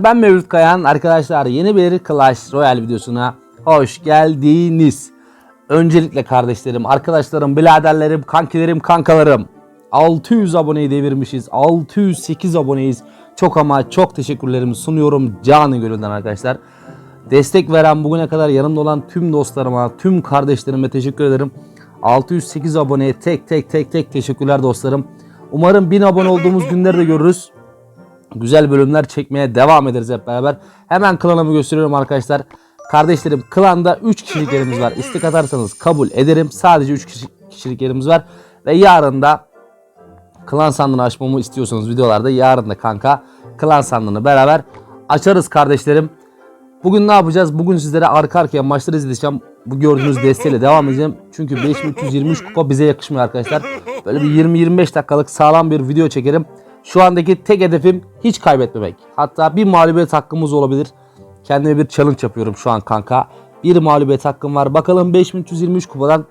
Ben Mevlüt Kayan. Arkadaşlar yeni bir Clash Royale videosuna hoş geldiniz. Öncelikle kardeşlerim, arkadaşlarım, biraderlerim, kankilerim, kankalarım. 600 aboneyi devirmişiz. 608 aboneyiz. Çok ama çok teşekkürlerimi sunuyorum canı gönülden arkadaşlar. Destek veren bugüne kadar yanımda olan tüm dostlarıma, tüm kardeşlerime teşekkür ederim. 608 aboneye tek tek tek tek teşekkürler dostlarım. Umarım 1000 abone olduğumuz günleri de görürüz güzel bölümler çekmeye devam ederiz hep beraber. Hemen klanımı gösteriyorum arkadaşlar. Kardeşlerim klanda 3 kişilik yerimiz var. İstek atarsanız kabul ederim. Sadece 3 kişi, kişilik yerimiz var. Ve yarın da klan sandığını açmamı istiyorsanız videolarda yarın da kanka klan sandığını beraber açarız kardeşlerim. Bugün ne yapacağız? Bugün sizlere arka arkaya maçları izleteceğim. Bu gördüğünüz desteğiyle devam edeceğim. Çünkü 5323 kupa bize yakışmıyor arkadaşlar. Böyle bir 20-25 dakikalık sağlam bir video çekerim. Şu andaki tek hedefim hiç kaybetmemek. Hatta bir mağlubiyet hakkımız olabilir. Kendime bir challenge yapıyorum şu an kanka. Bir mağlubiyet hakkım var. Bakalım 5323 kupadan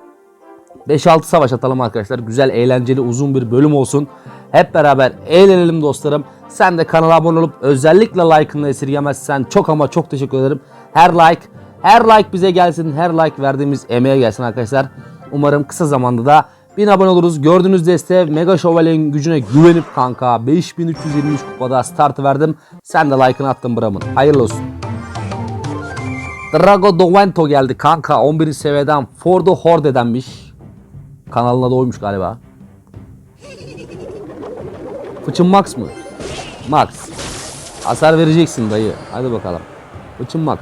5-6 savaş atalım arkadaşlar. Güzel, eğlenceli, uzun bir bölüm olsun. Hep beraber eğlenelim dostlarım. Sen de kanala abone olup özellikle like'ını esirgemezsen çok ama çok teşekkür ederim. Her like, her like bize gelsin. Her like verdiğimiz emeğe gelsin arkadaşlar. Umarım kısa zamanda da 1000 abone oluruz. Gördüğünüz desteğe Mega Şövalye'nin gücüne güvenip kanka 5323 kupada start verdim. Sen de like'ını attın Bram'ın. Hayırlı olsun. Drago Dovento geldi kanka 11. seviyeden Fordo Horde'denmiş. Kanalına da oymuş galiba. Fıçın Max mı? Max. Hasar vereceksin dayı. Hadi bakalım. Fıçın Max.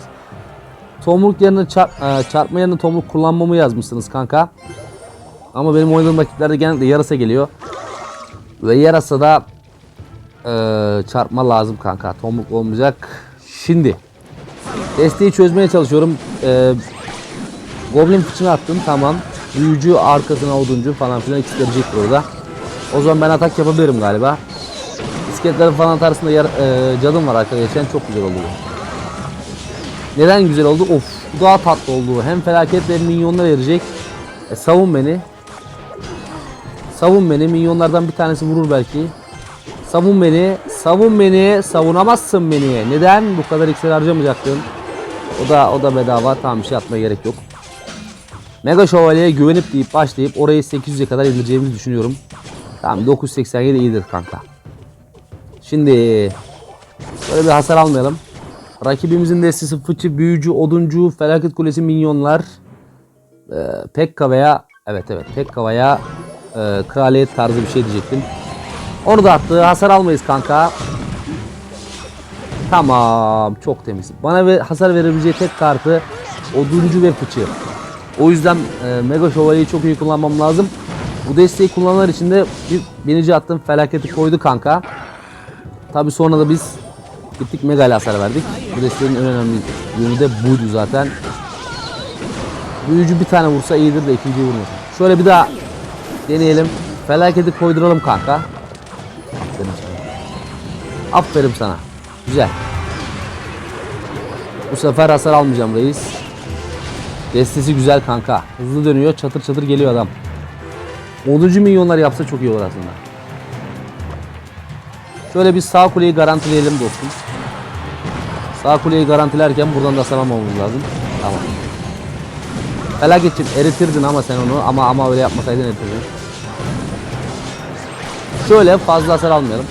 Tomruk yerine çarp, e, çarpma yerine tomruk kullanmamı yazmışsınız kanka. Ama benim oynadığım vakitlerde genellikle yarasa geliyor. Ve yarasa da e, çarpma lazım kanka. Tomruk olmayacak. Şimdi desteği çözmeye çalışıyorum. E, Goblin fıçını attım tamam. Büyücü arkasına oduncu falan filan ikisi orada. O zaman ben atak yapabilirim galiba. İskeletlerin falan arasında yar, e, cadım var arkadaşlar. Çok güzel oldu. Neden güzel oldu? Of daha tatlı oldu. Hem felaket ve minyonlar verecek. E, savun beni. Savun beni. Minyonlardan bir tanesi vurur belki. Savun beni. Savun beni. Savunamazsın beni. Neden? Bu kadar iksir harcamayacaktın. O da o da bedava. Tamam bir şey yapmaya gerek yok. Mega Şövalye'ye güvenip deyip başlayıp orayı 800'e kadar indireceğimizi düşünüyorum. Tamam 987 iyidir kanka. Şimdi böyle bir hasar almayalım. Rakibimizin destesi fıçı, büyücü, oduncu, felaket kulesi, minyonlar. Ee, Pekka veya evet evet Pekka veya e, kraliyet tarzı bir şey diyecektim. Onu da attı. Hasar almayız kanka. Tamam. Çok temiz. Bana ve hasar verebileceği tek kartı oduncu ve fıçı. O yüzden e, Mega Şövalye'yi çok iyi kullanmam lazım. Bu desteği kullananlar için de bir binici attım felaketi koydu kanka. Tabi sonra da biz gittik Mega ile hasar verdik. Bu desteğin en önemli yönü de buydu zaten. Büyücü bir tane vursa iyidir de ikinciyi vurmasın. Şöyle bir daha deneyelim. Felaketi koyduralım kanka. Aferin sana. Sana. Güzel. Bu sefer hasar almayacağım reis. Destesi güzel kanka. Hızlı dönüyor. Çatır çatır geliyor adam. 10. milyonlar yapsa çok iyi olur aslında. Şöyle bir sağ kuleyi garantileyelim dostum. Sağ kuleyi garantilerken buradan da salamamamız lazım. Tamam. Felaketçim eritirdin ama sen onu ama ama öyle yapmasaydın eritirdin. Şöyle fazla hasar almayalım.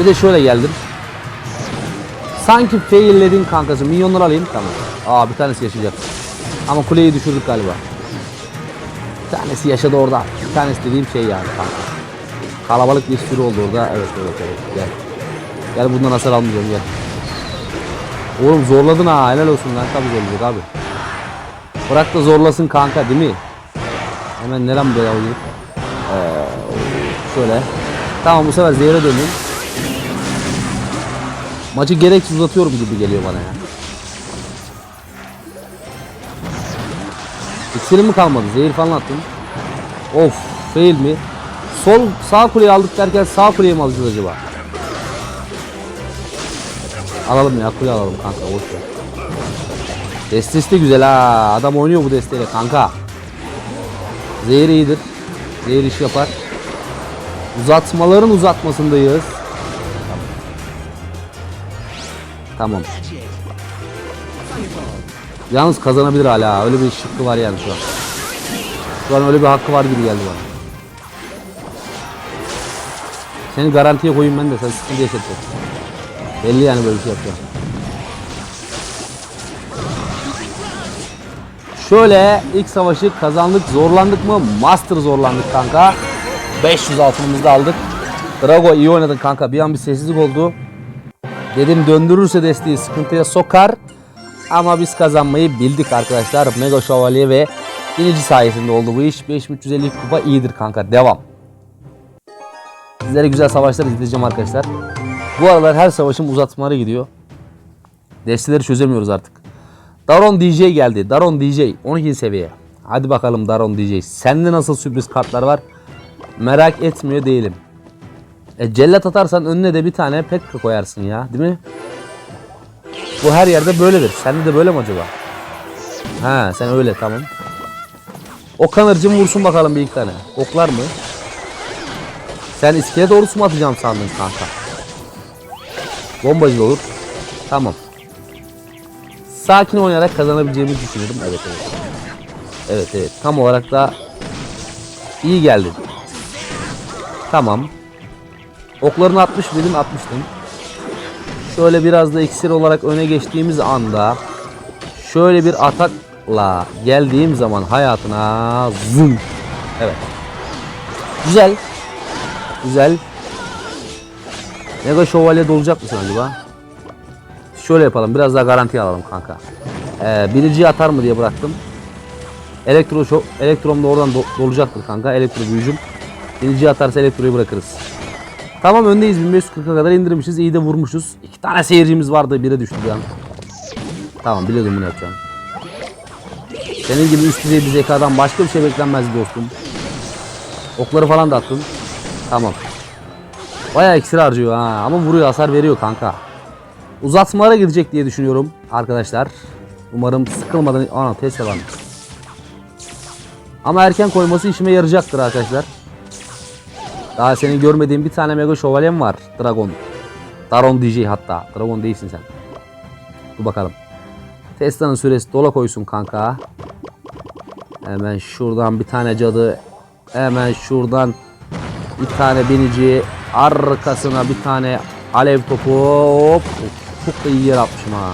Bir de şöyle geldim. Sanki failledin kankası. Milyonları alayım. Tamam. Aa bir tanesi yaşayacak. Ama kuleyi düşürdük galiba. Bir tanesi yaşadı orada. Bir tanesi dediğim şey yani kanka. Kalabalık bir sürü oldu orada. Evet evet evet. Gel. Gel bundan hasar almayacağım gel. Oğlum zorladın ha helal olsun lan tabi zorlayacak abi. Bırak da zorlasın kanka değil mi? Hemen nerem böyle oluyor? Şöyle. Tamam bu sefer zehre döneyim. Maçı gereksiz uzatıyorum gibi geliyor bana ya. İksirim mi kalmadı? Zehir falan attım. Of fail mi? Sol sağ kuleyi aldık derken sağ kuleyi mi alacağız acaba? Alalım ya kule alalım kanka boş ver. Destesi de güzel ha. Adam oynuyor bu desteyle kanka. Zehir iyidir. Zehir iş yapar. Uzatmaların uzatmasındayız. Tamam. Yalnız kazanabilir hala. Öyle bir şıkkı var yani şu an. Şu an öyle bir hakkı var gibi geldi bana. Seni garantiye koyayım ben de sen sıkıntı yaşatma. Belli yani böyle bir şey yapacağım. Şöyle ilk savaşı kazandık. Zorlandık mı? Master zorlandık kanka. 500 altınımızı aldık. Drago iyi oynadın kanka. Bir an bir sessizlik oldu. Dedim döndürürse desteği sıkıntıya sokar. Ama biz kazanmayı bildik arkadaşlar. Mega Şövalye ve inici sayesinde oldu bu iş. 5350 kupa iyidir kanka. Devam. Sizlere güzel savaşlar izleyeceğim arkadaşlar. Bu aralar her savaşım uzatmalara gidiyor. Desteleri çözemiyoruz artık. Daron DJ geldi. Daron DJ 12 seviye. Hadi bakalım Daron DJ. Sende nasıl sürpriz kartlar var? Merak etmiyor değilim. E, cellat atarsan önüne de bir tane Pekka koyarsın ya. Değil mi? Bu her yerde böyledir. Sende de böyle mi acaba? Ha sen öyle tamam. O kanırcım vursun bakalım bir iki tane. Oklar mı? Sen iskele doğrusu mu atacağım sandın kanka? Bombacı olur. Tamam. Sakin oynayarak kazanabileceğimizi düşünüyorum. Evet evet. Evet evet. Tam olarak da iyi geldin. Tamam. Oklarını atmış mıydın? Atmıştın. Şöyle biraz da iksir olarak öne geçtiğimiz anda şöyle bir atakla geldiğim zaman hayatına zın. Evet. Güzel. Güzel. Mega şövalye dolacak mısın acaba? Şöyle yapalım. Biraz daha garanti alalım kanka. Ee, birinciyi atar mı diye bıraktım. Elektro elektrom da oradan do- dolacaktır kanka. Elektro büyücüm. Birinciyi atarsa elektroyu bırakırız. Tamam öndeyiz 1540'a kadar indirmişiz. İyi de vurmuşuz. İki tane seyircimiz vardı. Bire düştü can. Tamam biliyordum bunu yapacağım. Senin gibi üst düzey bir zekadan başka bir şey beklenmez dostum. Okları falan da attın. Tamam. Bayağı iksir harcıyor ha. Ama vuruyor hasar veriyor kanka. Uzatmalara gidecek diye düşünüyorum arkadaşlar. Umarım sıkılmadan... Ana Tesla varmış. Ama erken koyması işime yarayacaktır arkadaşlar. Daha senin görmediğin bir tane Mega Şövalyem var. Dragon. Daron DJ hatta. Dragon değilsin sen. Dur bakalım. Tesla'nın süresi dola koysun kanka. Hemen şuradan bir tane cadı. Hemen şuradan bir tane binici. Arkasına bir tane alev topu. Hop. Çok da iyi yer atmışım ha.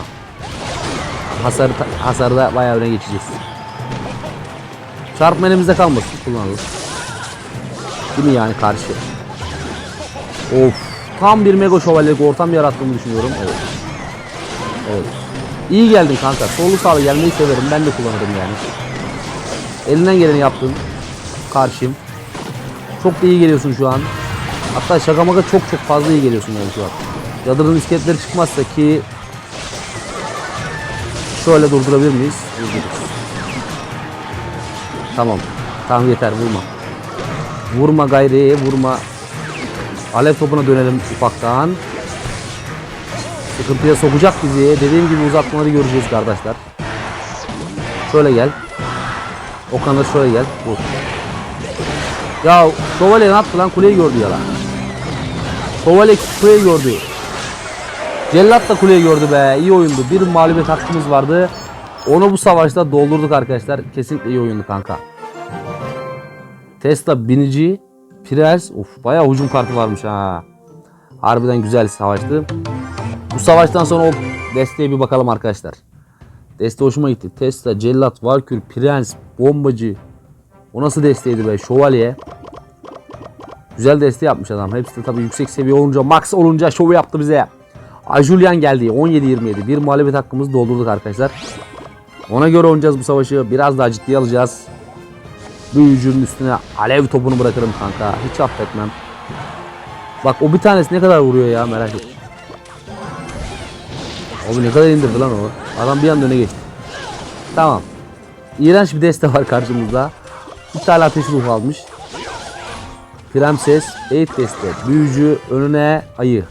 Hasar, hasarda bayağı öne geçeceğiz. Çarpma elimizde kalmasın. Kullanalım. Değil mi yani karşı? Of. Tam bir mega şövalyelik ortam yarattığımı düşünüyorum. Evet. Evet. İyi geldin kanka. Sollu sağlı gelmeyi severim. Ben de kullanırım yani. Elinden geleni yaptın. Karşıyım. Çok da iyi geliyorsun şu an. Hatta şaka maka çok çok fazla iyi geliyorsun yani şu an. Yadırın iskeletleri çıkmazsa ki şöyle durdurabilir miyiz? Durdururuz. Tamam. Tamam yeter vurma. Vurma gayri vurma. Alev topuna dönelim ufaktan. Sıkıntıya sokacak bizi. Dediğim gibi uzatmaları göreceğiz kardeşler. Şöyle gel. Okan'a şöyle gel. Vur. Ya Şövalye ne yaptı lan? Kuleyi gördü ya lan. Şövalye kuleyi gördü. Cellat da kuleyi gördü be. İyi oyundu. Bir mağlubiyet hakkımız vardı. Onu bu savaşta doldurduk arkadaşlar. Kesinlikle iyi oyundu kanka. Tesla binici Prens of bayağı hücum kartı varmış ha. Harbiden güzel savaştı. Bu savaştan sonra o desteğe bir bakalım arkadaşlar. Deste hoşuma gitti. Tesla, Cellat, Valkür, Prens, Bombacı. O nasıl desteğiydi be? Şövalye. Güzel deste yapmış adam. Hepsi de tabii yüksek seviye olunca, max olunca şovu yaptı bize. Ajulian geldi. 17-27. Bir muhalefet hakkımızı doldurduk arkadaşlar. Ona göre oynayacağız bu savaşı. Biraz daha ciddiye alacağız. Büyücünün üstüne alev topunu bırakırım kanka. Hiç affetmem. Bak o bir tanesi ne kadar vuruyor ya merak et. Abi ne kadar indirdi lan o. Adam bir anda öne geçti. Tamam. İğrenç bir deste var karşımızda. Bir tane ateş ruhu almış. Prenses, Eğit deste, büyücü, önüne ayı.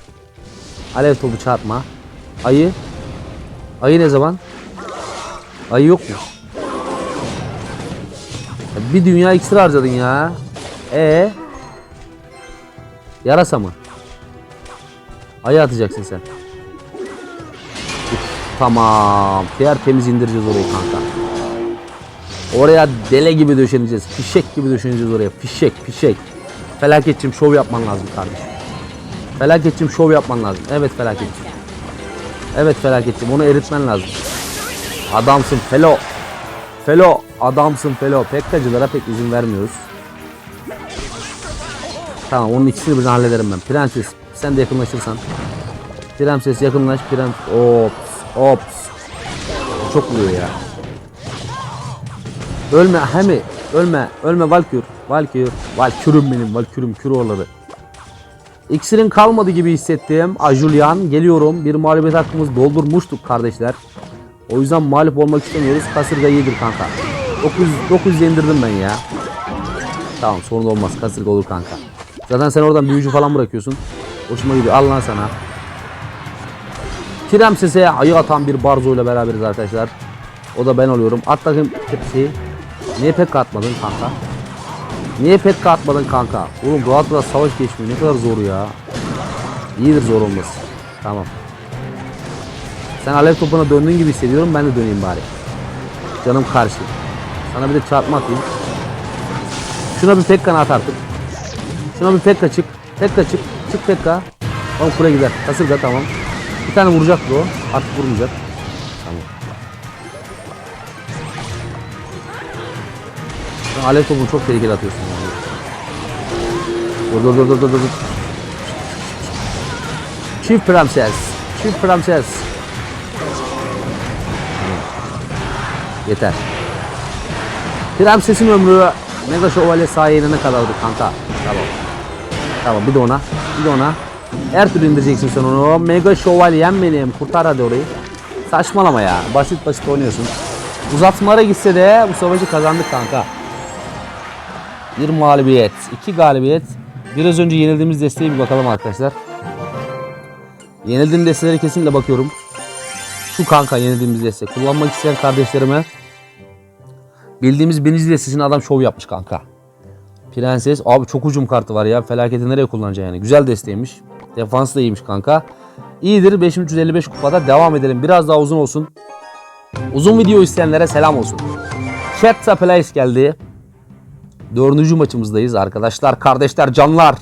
Alev topu çarpma. Ayı. Ayı ne zaman? Ayı yok mu? Bir dünya iksir harcadın ya. E Yarasa mı? Ayı atacaksın sen. Tamam. Tertemiz indireceğiz orayı kanka. Oraya dele gibi döşeneceğiz. Fişek gibi döşeneceğiz oraya. Fişek, fişek. Felaketçim şov yapman lazım kardeşim. Felaketçim şov yapman lazım. Evet felaketçim. Evet felaketçim onu eritmen lazım. Adamsın Felo. Felo adamsın Felo. Pekkacılara pek izin vermiyoruz. Tamam onun ikisini birden hallederim ben. Prenses sen de yakınlaşırsan. Prenses yakınlaş. Prens. Ops. Ops. Çok vuruyor ya. Ölme Hemi. Ölme. Ölme Valkür. Valkür. Valkürüm benim. Valkürüm. Küroğulları. İksirin kalmadı gibi hissettim. Ajulian geliyorum. Bir mağlubiyet hakkımız doldurmuştuk kardeşler. O yüzden mağlup olmak istemiyoruz. Kasırga iyidir kanka. 900, 900 indirdim ben ya. Tamam sorun olmaz. Kasırga olur kanka. Zaten sen oradan büyücü falan bırakıyorsun. Hoşuma gidiyor. Al lan sana. Tiremses'e ayı atan bir Barzo ile beraberiz arkadaşlar. O da ben oluyorum. At bakayım tepsiyi. Niye pek atmadın kanka? Niye pek atmadın kanka? Oğlum rahat savaş geçmiyor. Ne kadar zor ya. İyidir zor olması. Tamam. Sen alev topuna döndüğün gibi hissediyorum. Ben de döneyim bari. Canım karşı. Sana bir de çarpma atayım. Şuna bir pekka at artık. Şuna bir pekka çık. Pekka çık. Çık pekka. Tamam kule gider. Kasırga tamam. Bir tane vuracak bu. Artık vurmayacak. Tamam. Sen alev topunu çok tehlikeli atıyorsun. Yani. Dur dur dur dur dur dur. Çift prenses. Çift prenses. Yeter. Prensesin ömrü Mega Şövalye sahaya ne kadardı kanka? Tamam. Tamam bir de ona. Bir de ona. Her türlü indireceksin sen onu. Mega Şövalyen benim. Kurtar hadi orayı. Saçmalama ya. Basit basit oynuyorsun. Uzatmalara gitse de bu savaşı kazandık kanka. Bir mağlubiyet. iki galibiyet. Biraz önce yenildiğimiz desteğe bir bakalım arkadaşlar. Yenildiğim destelere kesinlikle bakıyorum. Şu kanka yenildiğimiz destek. Kullanmak isteyen kardeşlerime bildiğimiz birinci destesini adam şov yapmış kanka. Prenses. Abi çok ucum kartı var ya. Felaketi nereye kullanacaksın yani. Güzel desteğiymiş. Defans da iyiymiş kanka. İyidir. 5355 kupada devam edelim. Biraz daha uzun olsun. Uzun video isteyenlere selam olsun. Chat Place geldi. Dördüncü maçımızdayız arkadaşlar, kardeşler, canlar.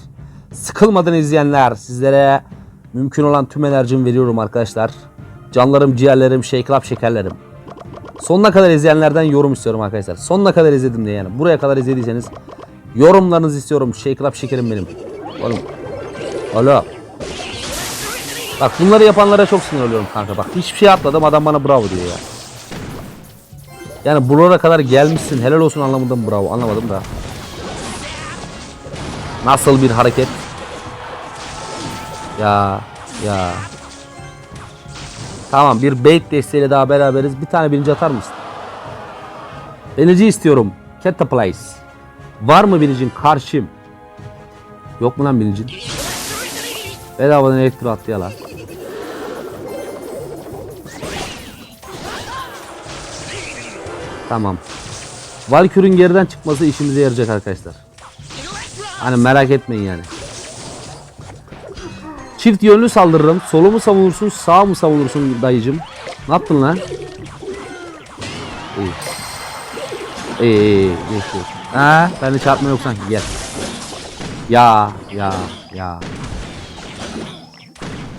Sıkılmadan izleyenler sizlere mümkün olan tüm enerjimi veriyorum arkadaşlar. Canlarım, ciğerlerim, şeyklap şekerlerim. Sonuna kadar izleyenlerden yorum istiyorum arkadaşlar. Sonuna kadar izledim diye yani. Buraya kadar izlediyseniz yorumlarınızı istiyorum. Şeyklap şekerim benim. Oğlum. Alo. Bak bunları yapanlara çok sinir oluyorum kanka. Bak hiçbir şey atmadım adam bana bravo diyor ya. Yani buralara kadar gelmişsin helal olsun anlamında mı bravo anlamadım da. Nasıl bir hareket? Ya ya. Tamam bir bait desteğiyle daha beraberiz. Bir tane birinci atar mısın? Birinci istiyorum. Cataplace. Var mı birincin? Karşım. Yok mu lan birincin? Bedavadan elektro attı ya lan. Tamam. Valkür'ün geriden çıkması işimize yarayacak arkadaşlar. Hani merak etmeyin yani. Çift yönlü saldırırım. Solu mu savunursun, sağ mı savunursun dayıcım? Ne yaptın lan? İyi, iyi. Ha, bende çarpma yok sanki. Gel. Ya, ya, ya.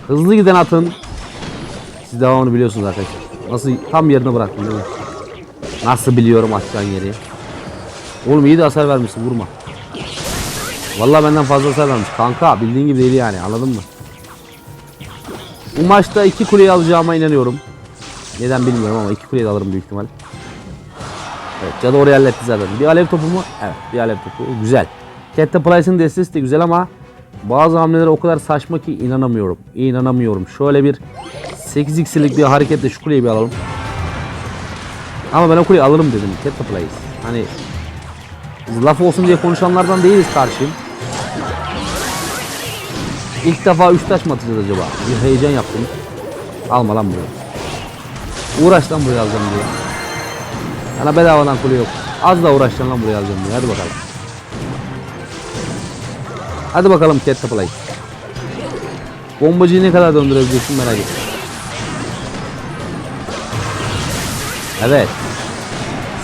Hızlı giden atın. Siz devamını biliyorsunuz arkadaşlar. Nasıl tam yerine bıraktım değil mi? Nasıl biliyorum atacağın yeri. Oğlum iyi de hasar vermişsin vurma. Vallahi benden fazla hasar vermiş. Kanka bildiğin gibi değil yani anladın mı? Bu maçta iki kuleyi alacağıma inanıyorum. Neden bilmiyorum ama iki kuleyi de alırım büyük ihtimal. Evet Cadı oraya halletti zaten. Bir alev topu mu? Evet bir alev topu. Güzel. Catapult'ın destesi de güzel ama bazı hamleler o kadar saçma ki inanamıyorum. İnanamıyorum. Şöyle bir 8x'lik bir hareketle şu kuleyi bir alalım. Ama ben o kuleyi alırım dedim. Catapult'ı. Hani biz laf olsun diye konuşanlardan değiliz karşıyım. İlk defa 3 taş mı atacağız acaba? Bir heyecan yaptım. Alma lan buraya. Uğraş lan buraya alacağım diye. Sana bedavadan kule yok. Az da uğraşacaksın lan buraya alacağım diye. Hadi bakalım. Hadi bakalım Catapult'ı. Bombacıyı ne kadar döndürebileceksin merak ettim. Evet.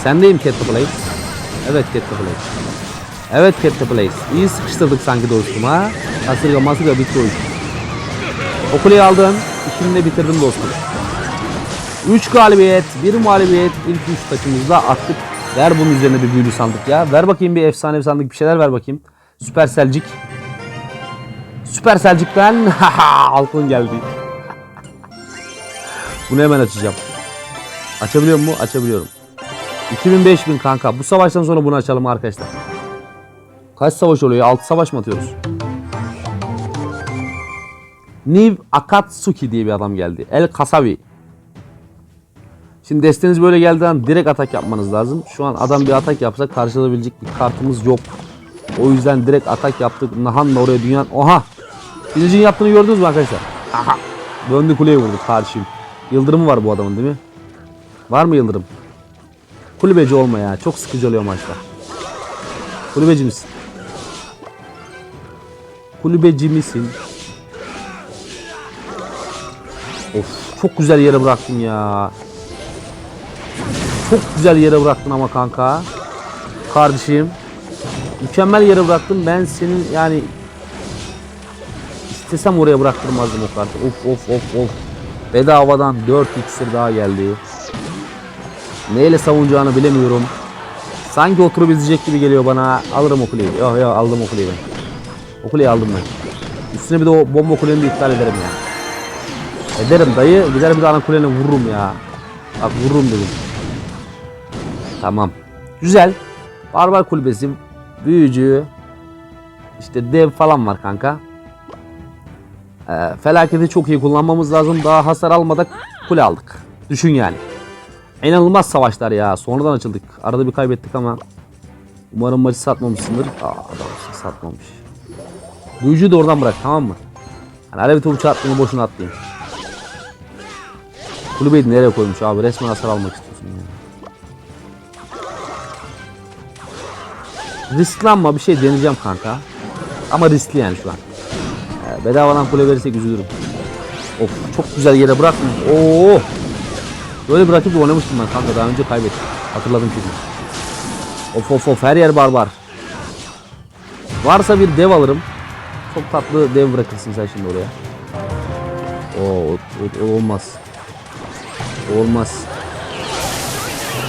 Sendeyim Catapult. Evet Catapult. Evet Catapult. İyi sıkıştırdık sanki dostum ha. Kasırga masırga bitti o iş. O kuleyi aldın. İkini de bitirdim dostum. 3 galibiyet, 1 mağlubiyet ilk 3 taçımızda attık. Ver bunun üzerine bir büyülü sandık ya. Ver bakayım bir efsane sandık bir şeyler ver bakayım. Süper Selcik. Süper Selcik'ten altın geldi. Bunu hemen açacağım. Açabiliyor mu? Açabiliyorum. 2000-5000 kanka. Bu savaştan sonra bunu açalım arkadaşlar. Kaç savaş oluyor? 6 savaş mı atıyoruz? Niv Akatsuki diye bir adam geldi. El Kasavi. Şimdi desteniz böyle geldiği an direkt atak yapmanız lazım. Şu an adam bir atak yapsa karşılayabilecek bir kartımız yok. O yüzden direkt atak yaptık. Nahan'la oraya dünyanın... Oha! Bilicin yaptığını gördünüz mü arkadaşlar? Aha! Döndü kuleye vurdu karşıyım. Yıldırımı var bu adamın değil mi? Var mı yıldırım? Kulübeci olma ya. Çok sıkıcı oluyor maçlar. Kulübeci misin? Kulübeci misin? Of çok güzel yere bıraktın ya. Çok güzel yere bıraktın ama kanka. Kardeşim. Mükemmel yere bıraktın. Ben senin yani istesem oraya bıraktırmazdım o kartı. Of of of of. Bedavadan 4 iksir daha geldi. Neyle savunacağını bilemiyorum. Sanki oturup izleyecek gibi geliyor bana. Alırım o kuleyi. Yok yok aldım o kuleyi ben. O kuleyi aldım ben. Üstüne bir de o bomba kuleni de iptal ederim ya. Ederim dayı. Gider bir de ana kulene vururum ya. Bak vururum dedim. Tamam. Güzel. Barbar kulübesi. Büyücü. işte dev falan var kanka. Ee, felaketi çok iyi kullanmamız lazım. Daha hasar almadan kule aldık. Düşün yani. İnanılmaz savaşlar ya. Sonradan açıldık. Arada bir kaybettik ama. Umarım maçı satmamışsındır. Aa adamsın satmamış. Büyücü de oradan bırak tamam mı? Hani alev topu çarptığını boşuna atlayayım. Kulübeyi nereye koymuş abi? Resmen hasar almak istiyorsun ya. Risklanma bir şey deneyeceğim kanka. Ama riskli yani şu an. Ee, bedavadan kule verirsek üzülürüm. Of çok güzel yere bırakmış. Oo. Böyle bırakıp da oynamıştım ben kanka daha önce kaybettim. Hatırladım çünkü. Of of of her yer barbar. Varsa bir dev alırım. Çok tatlı dev bırakırsın sen şimdi oraya. Oo o, olmaz. Olmaz.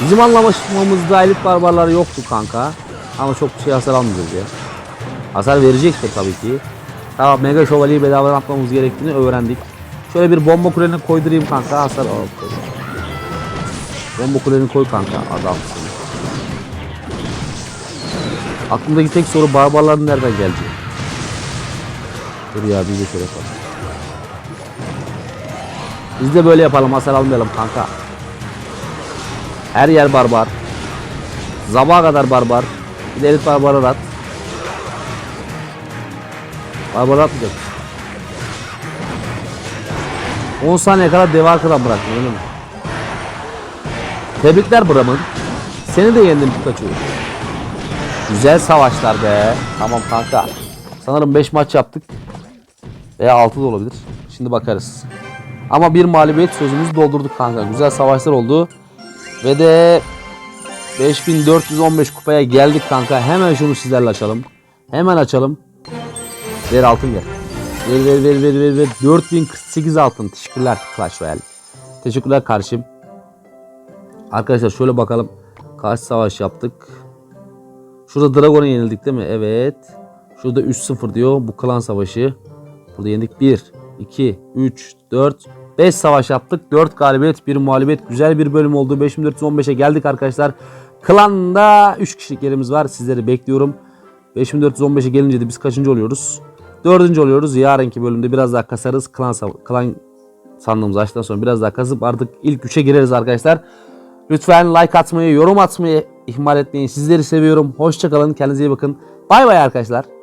Bizim anlaşmamızda elit barbarlar yoktu kanka. Ama çok şey hasar almayacağız ya. Hasar verecektir tabii ki. Tamam mega şövalyeyi bedavadan atmamız gerektiğini öğrendik. Şöyle bir bomba kuleni koydurayım kanka hasar al. Bomba kuleni koy kanka adamsın. Aklımdaki tek soru barbarların nereden gelecek? Dur ya biz de şöyle yapalım. Biz de böyle yapalım hasar almayalım kanka. Her yer barbar. Sabaha kadar barbar. Bir de elit barbarı at. Barbarı atmayacak. 10 saniye kadar dev arkadan bıraktın öyle mi? Tebrikler Bram'ın. Seni de yendim Pikachu. Güzel savaşlar be. Tamam kanka. Sanırım 5 maç yaptık. Veya 6 da olabilir. Şimdi bakarız. Ama bir mağlubiyet sözümüzü doldurduk kanka. Güzel savaşlar oldu. Ve de 5415 kupaya geldik kanka. Hemen şunu sizlerle açalım. Hemen açalım. Ver altın ver. Ver ver ver ver ver ver. 4048 altın. Teşekkürler Clash Royale. Teşekkürler kardeşim. Arkadaşlar şöyle bakalım. Kaç savaş yaptık? Şurada Dragon'a yenildik değil mi? Evet. Şurada 3-0 diyor. Bu klan savaşı. Burada yendik 1, 2, 3, 4, 5 savaş yaptık. 4 galibiyet, 1 mağlubiyet. Güzel bir bölüm oldu. 5415'e geldik arkadaşlar. Klanda 3 kişilik yerimiz var. Sizleri bekliyorum. 5415'e gelince de biz kaçıncı oluyoruz? Dördüncü oluyoruz. Yarınki bölümde biraz daha kasarız. Klan, klan sandığımız açtıktan sonra biraz daha kasıp artık ilk 3'e gireriz arkadaşlar. Lütfen like atmayı, yorum atmayı ihmal etmeyin. Sizleri seviyorum. Hoşçakalın. Kendinize iyi bakın. Bay bay arkadaşlar.